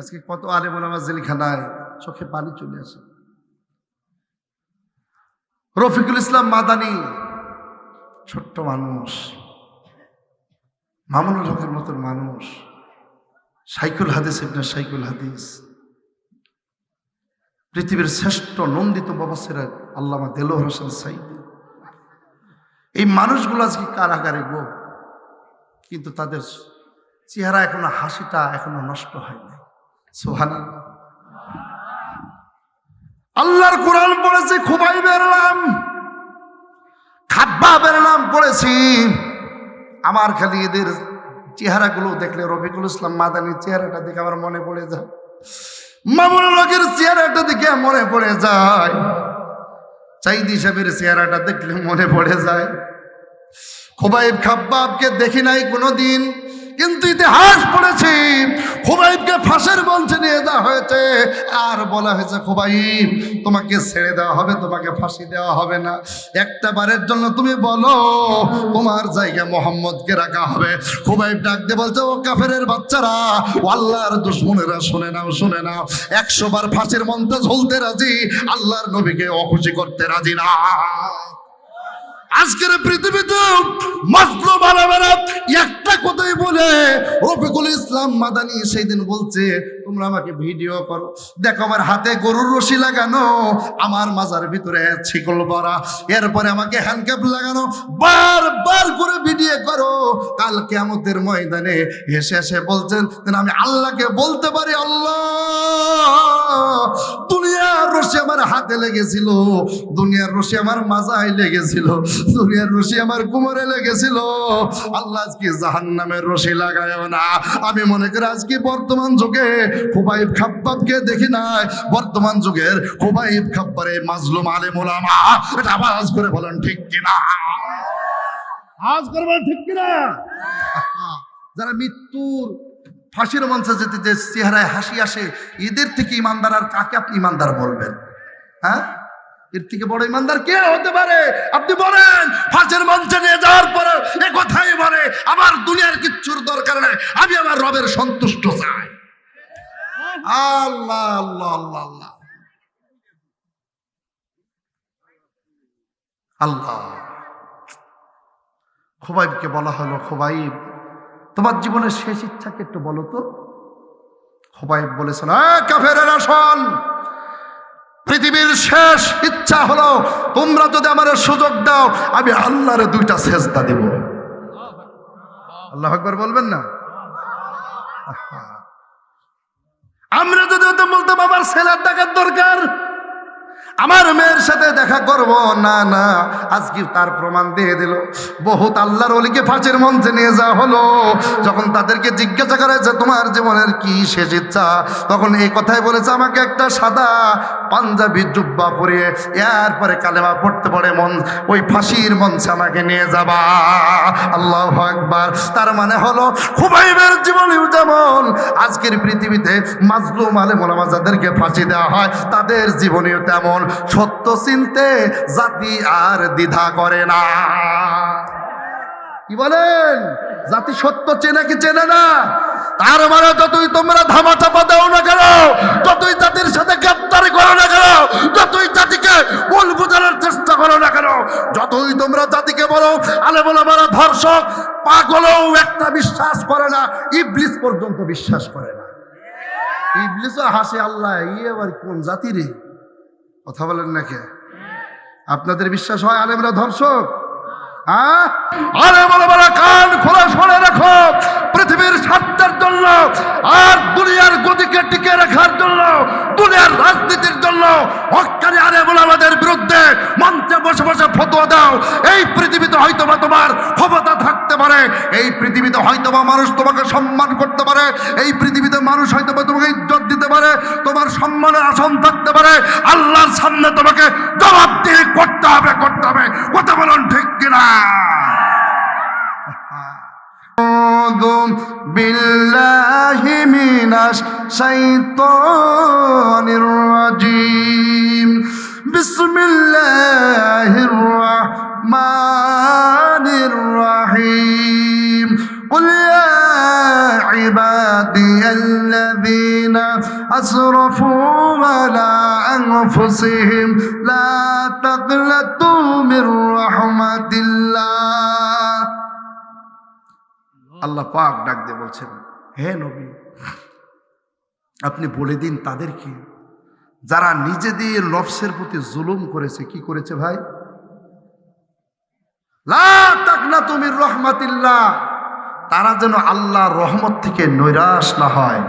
আজকে কত আলেম আমার জেলখানায় চোখে পানি চলে আসে। রফিকুল ইসলাম মাদানি, ছোট্ট মানুষ, মামুনুল হকের মতন মানুষ, সাইকুল হাদিস ইবনে সাইকুল হাদিস, পৃথিবীর শ্রেষ্ঠ নন্দিত বাবাসেরা আল্লামা দেলোহর হোসেন সাইদি। এই মানুষগুলো আজকে কারাগারে গো, কিন্তু তাদের চেহারা এখনও হাসিটা এখনও নষ্ট হয়নি আল্লাহর কোরআন পড়েছে খুবাই বেরলাম খাব্বা বেরলাম পড়েছি। আমার খালি এদের চেহারাগুলো দেখলে রফিকুল ইসলাম মাদানির চেহারাটা দেখে আমার মনে পড়ে যায়। মামুন লোকের চেহারাটা দেখে মনে পড়ে যায়। চাইদি সাহেবের চেহারাটা দেখলে মনে পড়ে যায়। খুবাইব খাব্বাবকে দেখি নাই কোনোদিন। কিন্তু ইতিহাস পড়েছি। খুবাইবকে ফাঁসের মঞ্চে নিয়ে দেওয়া হয়েছে। আর বলা হয়েছে, খুবাইব, তোমাকে ছেড়ে দেওয়া হবে, তোমাকে ফাঁসি দেওয়া হবে না। একটা বারের জন্য তুমি বলো, তোমার জায়গায় মোহাম্মদকে রাখা হবে। খুবাইব ডাক দিয়ে বলছে, ও কাফেরের বাচ্চারা আল্লাহর দুশ্মনেরা, শুনে নাও শুনে নাও। একশো বার ফাঁসির মঞ্চে ঝুলতে রাজি, আল্লাহর নবীকে অখুশি করতে রাজি না। আজকের পৃথিবীতে মজলুম আলমেরা একটা কথাই বলে, রফিকুল ইসলাম মাদানি সেই দিন বলছে, তোমরা আমাকে ভিডিও করো। দেখো আমার হাতে গরুর রশি লাগানো, আমার মাজার ভিতরে ছিকল ভরা এরপরে আমাকে হ্যান্ডক্যাপ লাগানো। বারবার করে ভিডিও করো। কালকে আমাদের ময়দানে হেসে হেসে বলছেন আমি আল্লাহকে বলতে পারি, আল্লাহ দুনিয়ার রশি আমার হাতে লেগেছিল, দুনিয়ার রশি আমার মাজায় লেগেছিল, দুনিয়ার রশি আমার কুমরে লেগেছিল। আল্লাহ আজকে জাহান নামের রশি লাগায়ও না। আমি মনে করি আজকে বর্তমান যুগে খুবাইব খাব্বাবকে দেখি নাই। বর্তমান যুগের খুবাইব খাব্বারে মাজলুম আলেম ওলামা এটা আওয়াজ করে বলেন ঠিক কিনা? আওয়াজ করে বলেন ঠিক কিনা? যারা মৃত্যুর ফাঁসির মঞ্চে যেতে যে চেহারায় হাসি আসে, এদের থেকে ইমানদার আর কাকে আপনি ইমানদার বলবেন? হ্যাঁ? এর থেকে বড় ইমানদার কে হতে পারে? আপনি বলেন, ফাঁসের মঞ্চে নিয়ে যাওয়ার পরে এ কথাই বলে, আমার দুনিয়ার কিচ্ছুর দরকার নেই, আমি আমার রবের সন্তুষ্ট চাই। আল্লাহ আল্লাহ আল্লাহ আল্লাহ। আল্লাহ। খোবাইবকে বলা হলো, খোবাইব তোমার জীবনের শেষ ইচ্ছাকে একটু বলো তো। খোবাইব বলেছিল কাফের শোন পৃথিবীর শেষ ইচ্ছা হলো তোমরা যদি আমার সুযোগ দাও, আমি আল্লাহরে দুইটা সেজদা দেব। আল্লাহ একবার বলবেন না? আমরা যদি বলতাম আমার ছেলের দেখার দরকার আমার মেয়ের সাথে দেখা করব। না না, আজকে তার প্রমাণ দিয়ে দিল। বহুত আল্লাহর অলিকে ফাঁসের মঞ্চে নিয়ে যাওয়া হলো। যখন তাদেরকে জিজ্ঞাসা করা হয়েছে তোমার জীবনের কি শেষ ইচ্ছা? তখন এই কথাই বলেছে, আমাকে একটা সাদা পাঞ্জাবি জুব্বা পরিয়ে এরপরে কালেমা পড়তে পড়ে মন, ওই ফাঁসির মঞ্চে আমাকে নিয়ে যাবা। আল্লাহ একবার তার মানে হলো, খুবাইবের জীবনেও যেমন আজকের পৃথিবীতে মাজলুম আলে মোলামা যাদেরকে ফাঁসি দেওয়া হয়, তাদের জীবনেও তেমন। সত্য চিনতে জাতি আর দ্বিধা করে না। কি বলেন? জাতি সত্য চেনে কি চেনে না? তার মানে যতই তোমরা ধামা চাপা দাও না কেন, যতই জাতির সাথে গ্রেপ্তারি করো না কেন, যতই জাতিকে ভুল বোঝানোর চেষ্টা করো না কেন, যতই তোমরা জাতিকে বলো আলে বলে মারা ধর্ষক, পাগলও একটা বিশ্বাস করে না, ইবলিস পর্যন্ত বিশ্বাস করে না। ইবলিসও হাসে, আল্লাহ ই আবার কোন জাতি রে? কথা বলেন না কে? আপনাদের বিশ্বাস হয় আলেমরা ধর্ষক? হ্যাঁ? বলে, কান রাখো, পৃথিবীর জন্য আর দুনিয়ার গতিকে টিকে জন্য রাজনীতির জন্য আমাদের বিরুদ্ধে মঞ্চে বসে বসে ফতোয়া দাও। এই পৃথিবীতে হয়তো বা তোমার এই পৃথিবীতে হয়তো বা মানুষ তোমাকে সম্মান করতে পারে এই পৃথিবীতে মানুষ হয়তো বা তোমাকে ইজ্জত দিতে পারে তোমার সম্মানের আসন থাকতে পারে আল্লাহর সামনে তোমাকে জবাবদিহি করতে হবে করতে হবে কথা বলুন ঠিক কিনা أعوذ بالله من الشيطان الرجيم بسم الله الرحمن الرحيم قل يا عبادي الذين أسرفوا على أنفسهم لا تقنطوا من رحمة الله আল্লাহ পাক ডাক দিয়ে বলছেন হে নবী আপনি বলে দিন তাদেরকে যারা নিজেদের নফসের প্রতি জুলুম করেছে কি করেছে ভাই লা তাকনা তুমির রহমাতিল্লাহ তারা যেন আল্লাহ রহমত থেকে নৈরাশ না হয়।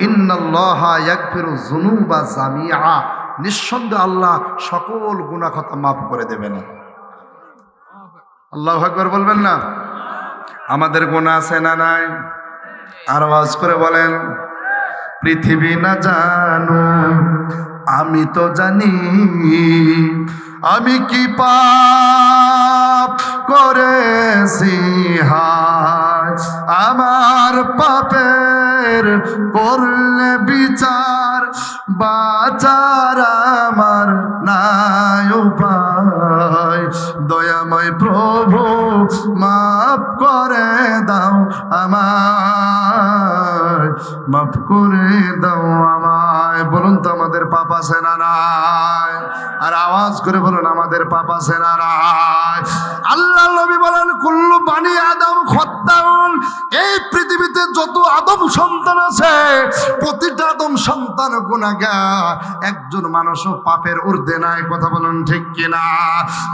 ইন্নাল্লাহ ইয়াগফিরু যুনুবা জামিআ। নিঃসন্দেহে আল্লাহ সকল কথা মাফ করে দেবেন। আল্লাহু আকবার বলবেন না? আমাদের গুনাহ আছে না নাই? আর আওয়াজ করে বলেন, পৃথিবী না জানো, আমি তো জানি, আমি কি পাপ করেছি হায় আমার পাপের করলে বিচার, বাচার আমার নাই উপায়। দয়াময় প্রভু, মাফ করে দাও আমার মাফ করে দাও আমায় বলুন তো আমাদের পাপ আছে না নাই? আর আওয়াজ করে বলুন, আমাদের পাপ আছে না নাই? আল্লাহ নবী বলেন, কুল্লু বানি আদম খত্তাউন। এই পৃথিবীতে যত আদম সন্তান আছে, প্রতিটা আদম সন্তান গুণাগার একজন মানুষও পাপের ঊর্ধ্বে নাই, কথা বলুন ঠিক কিনা?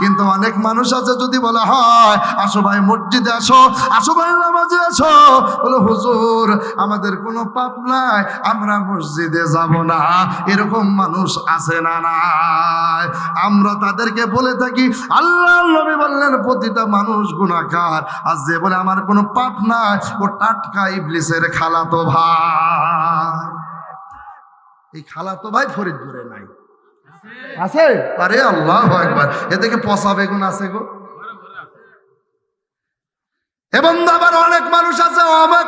কিন্তু অনেক মানুষ আছে, যদি বলা হয়, আসো ভাই, মসজিদে আসো আসো ভাই, নামাজে আসো। বলো, হুজুর, আমাদের কোনো পাপ নাই, আমরা মসজিদে যাব না, এরকম মানুষ আছে না নাই। আমরা তাদেরকে বলে থাকি, আল্লাহ নবী বললেন, প্রতিটা মানুষ গুণাকার আর যে বলে, আমার কোনো পাপ নাই, ও টাটকা ইবলিসের খালাতো ভাই। এই খালাতো ভাই ফরিদপুরে নাই। আছে? আরে আল্লাহ একবার এ থেকে পচা বেগুন আছে গো। এবং আবার অনেক মানুষ আছে, অমক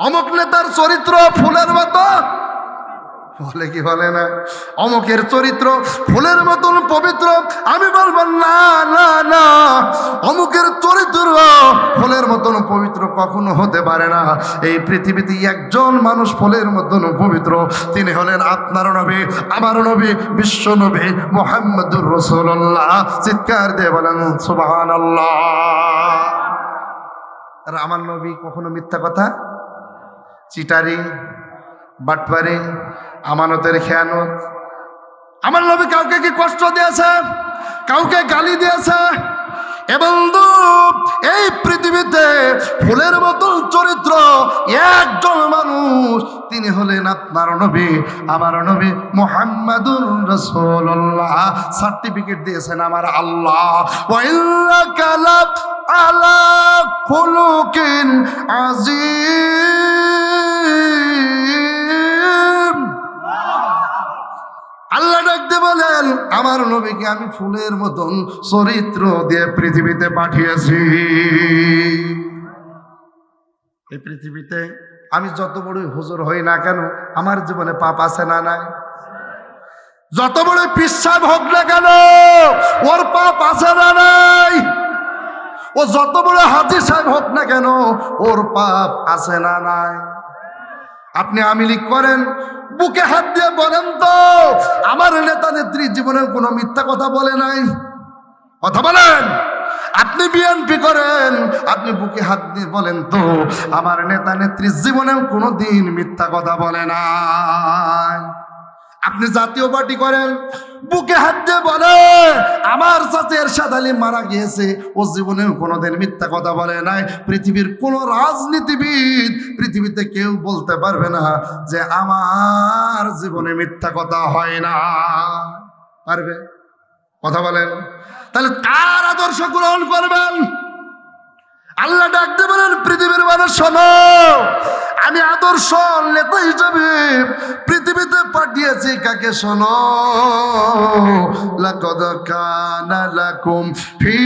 অমক নেতার চরিত্র, ফুলের বলে কি বলে না? অমকের চরিত্র ফুলের মতন পবিত্র, আমি বলব না না না। অমুকের চরিত্র ফুলের মতন পবিত্র কখনো হতে পারে না। এই পৃথিবীতে একজন মানুষ ফুলের মতন পবিত্র, তিনি হলেন আপনার নবী, আমার নবী, বিশ্ব নবী মোহাম্মদুর রসুল্লাহ চিৎকার দিয়ে বলেন সুবাহান আমার নবী কখনো মিথ্যা কথা? চিটারি? বাটপারি, আমানতের খেয়ানত। আমার নবী কাউকে কি কষ্ট দিয়েছে? কাউকে গালি দিয়েছে? এবং এই পৃথিবীতে ফুলের মতো চরিত্র, একজন মানুষ, তিনি হলেন আপনার নবী, আমার নবী মোহাম্মদুর রসুল্লাহ সার্টিফিকেট দিয়েছেন আমার আল্লাহ। আলা আজিম। আল্লাহ ডাকতে বলেন, আমার নবীকে আমি ফুলের মতন চরিত্র দিয়ে পৃথিবীতে পাঠিয়েছি। এই পৃথিবীতে আমি যত বড়ই হুজুর হই না কেন, আমার জীবনে পাপ আছে না নাই? যত বড় পিসাব হোক না কেন, ওর পাপ আছে না নাই? ও যত বড় হাজির সাহেব হোক না কেন, ওর পাপ আছে না নাই? আপনি আমিলি করেন বুকে হাত দিয়ে বলেন তো, আমার নেতা নেত্রী জীবনের কোনো মিথ্যা কথা বলে নাই। কথা বলেন। আপনি বিএনপি করেন, আপনি বুকে হাত দিয়ে বলেন তো, আমার নেতা নেত্রী জীবনেও কোনো দিন মিথ্যা কথা বলে না আপনি জাতীয় পার্টি করেন বুকে হাত দিয়ে বলে, আমার সাথে এরশাদ আলী মারা গিয়েছে। ও জীবনেও কোনোদিন মিথ্যা কথা বলে নাই। পৃথিবীর কোন রাজনীতিবিদ পৃথিবীতে কেউ বলতে পারবে না যে আমার জীবনে মিথ্যা কথা হয় না। পারবে? কথা বলেন। তাহলে কার আদর্শ গ্রহণ করবেন? আল্লাহ ডাকতে পারেন পৃথিবীর মানুষ শোনো আমি আদর্শ নেতা হিসাবে পৃথিবীতে পাঠিয়েছি, কাকে শোনো? লাকদ কানা লাকুম ফি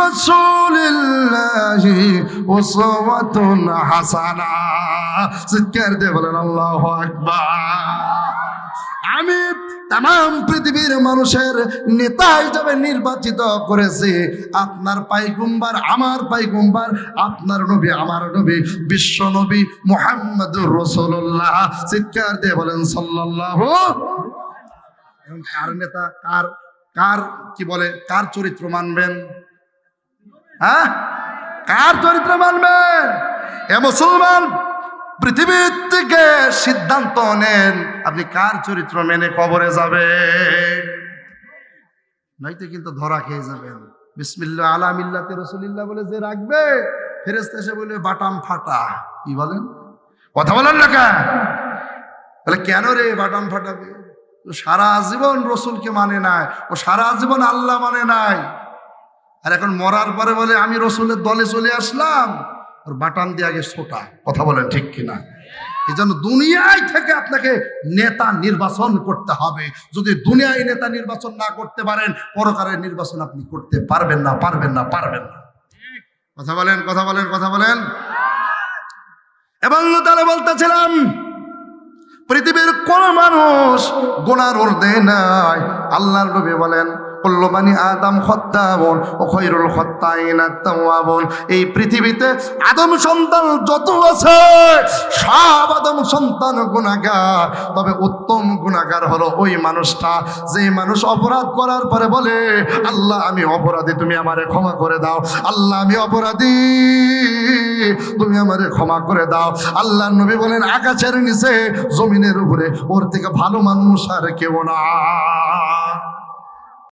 রাসূলিল্লাহি উসওয়াতুন হাসানা। চিৎকার দিয়ে বলেন, আল্লাহু আকবার। আমি তাম পৃথিবীর মানুষের নেতা হিসাবে নির্বাচিত করেছে। আপনার পাইগুম্বার আমার পাইগুম্বার, আপনার নবী আমার নবী, বিশ্ব নবী মোহাম্মদুর রসুল্লাহ চিৎকার দিয়ে বলেন এখন কার নেতা, কার কার কি বলে, কার চরিত্র মানবেন? হ্যাঁ? কার চরিত্র মানবেন? এ মুসলমান পৃথিবীর থেকে সিদ্ধান্ত নেন, আপনি কার চরিত্র মেনে কবরে যাবে নয়তো কিন্তু ধরা খেয়ে যাবেন। বিসমিল্লা আলা মিল্লাতে রসুলিল্লাহ বলে যে রাখবে ফেরেস্তা এসে বলে, বাটাম ফাটা। কি বলেন? কথা বলেন না কেন? তাহলে কেন রে বাটাম ফাটাবে? সারা জীবন রসুলকে মানে নাই, ও সারা জীবন আল্লাহ মানে নাই। আর এখন মরার পরে বলে, আমি রসুলের দলে চলে আসলাম। ওর বাটাম দিয়ে আগে ছোটা কথা বলেন ঠিক কিনা? এই জন্য দুনিয়ায় থেকে আপনাকে নেতা নির্বাচন করতে হবে। যদি দুনিয়ায় নেতা নির্বাচন না করতে পারেন, পরকারের নির্বাচন আপনি করতে পারবেন না পারবেন না পারবেন না। কথা বলেন কথা বলেন কথা বলেন। এবং তাহলে বলতেছিলাম, পৃথিবীর কোন মানুষ গোনার ঊর্ধ্বে নাই। আল্লাহর নবী বলেন এই পৃথিবীতে আদম সন্তান যত আছে, সব আদম সন্তান গুণাগার তবে উত্তম গুণাগার হলো ওই মানুষটা যে মানুষ অপরাধ করার পরে বলে, আল্লাহ, আমি অপরাধী, তুমি আমারে ক্ষমা করে দাও। আল্লাহ, আমি অপরাধী, তুমি আমারে ক্ষমা করে দাও। আল্লাহ নবী বলেন আকাশের নিচে, জমিনের উপরে। ওর থেকে ভালো মানুষ আর কেউ না।